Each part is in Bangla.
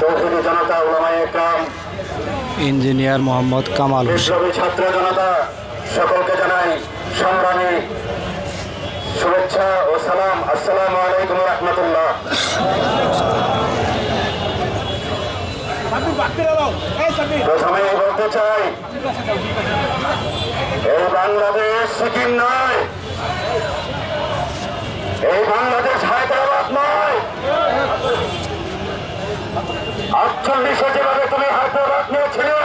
তৌহিদি জনতা ওলামায়ে একরাম। ইঞ্জিনিয়ার মোহাম্মদ কামাল বিপ্লবী ছাত্র জনতা সকলকে জানাই সংগ্রামী শুভেচ্ছা ও সালাম। আসসালামু আলাইকুম রহমতুল্লাহ। প্রথমেই বলতে চাই এই বাংলাদেশ সিকিম নয় এই বাংলাদেশ হায়দ্রাবাদ নয় আটচল্লিশে যেভাবে তুমি হায়দ্রাবাদ নিয়েছিলে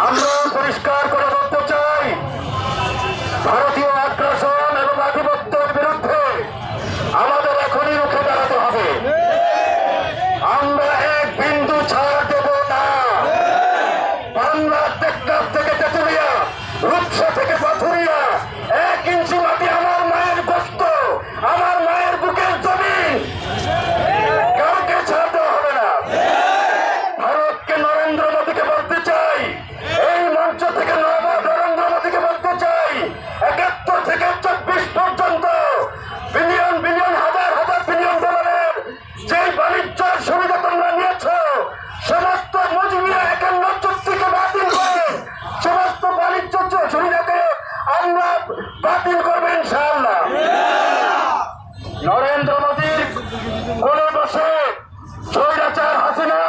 আমরা পরিষ্কার বাতিল করব ইনশাআল্লাহ। নরেন্দ্র মোদীর কোলে বসে স্বৈরাচার হাসিনা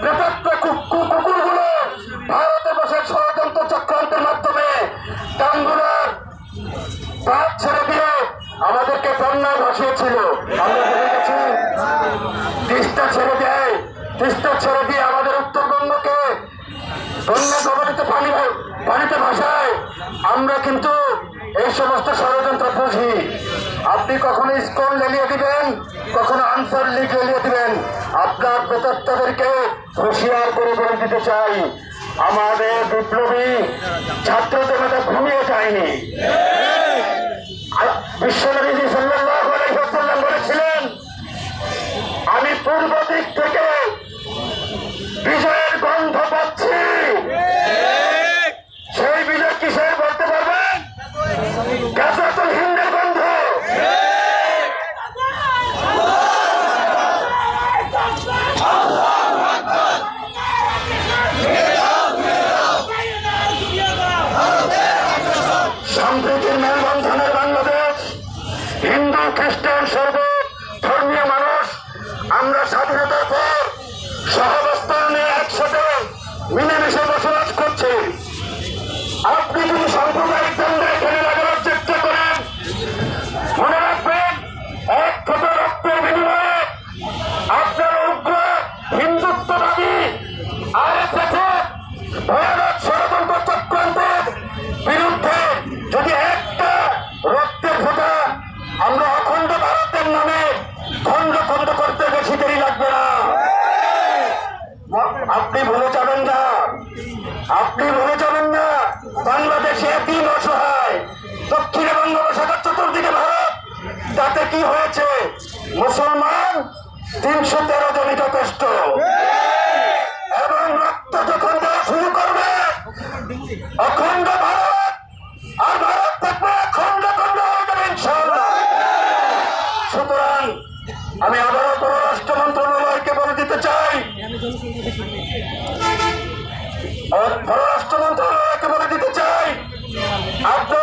প্রেতাত্ম কুকুরগুলো ভারতে বসে ষড়যন্ত্র চক্রান্তের মাধ্যমে টাঙ্গুলার বাদ ছেড়ে দিয়ে আমাদেরকে বন্যায় ভাসিয়েছিল। আমরা গেছি, তিস্তা ছেড়ে দেয়, তিস্তা ছেড়ে দিয়ে আমাদের উত্তরবঙ্গকে বন্যা কবলিত পানি পানিতে ভাসায় আমরা কিন্তু এই সমস্ত ষড়যন্ত্র বুঝি। আপনি কখনো স্কুল লেলিয়ে দিবেন, কখনো আনসার লিগ লেলিয়ে দিবেন। আপনার প্রেতাত্মাদেরকে হুঁশিয়ার করে বলে দিতে চাই। আমাদের বিপ্লবী ছাত্রদের জনতা ঘুমিয়ে যায়নি। আর খ্রিস্টান সর্ব ধর্মীয় মানুষ আমরা স্বাধীনতার পর সহাবস্থানে একসাথে মিলেমিশে আপনি ভুলে যাবেন না। আপনি ভুলে যাবেন না। বাংলাদেশে দিন অসহায়। দক্ষিণে বঙ্গোপসাগর চতুর্দিকে ভারত। তাতে কি হয়েছে? মুসলমান তিনশো তেরো জনই যথেষ্ট। এবং রক্ত যখন দেওয়া শুরু করবে, অখণ্ড আর পররাষ্ট্র মন্ত্রণালয়কে বলে দিতে চাই। আপনারা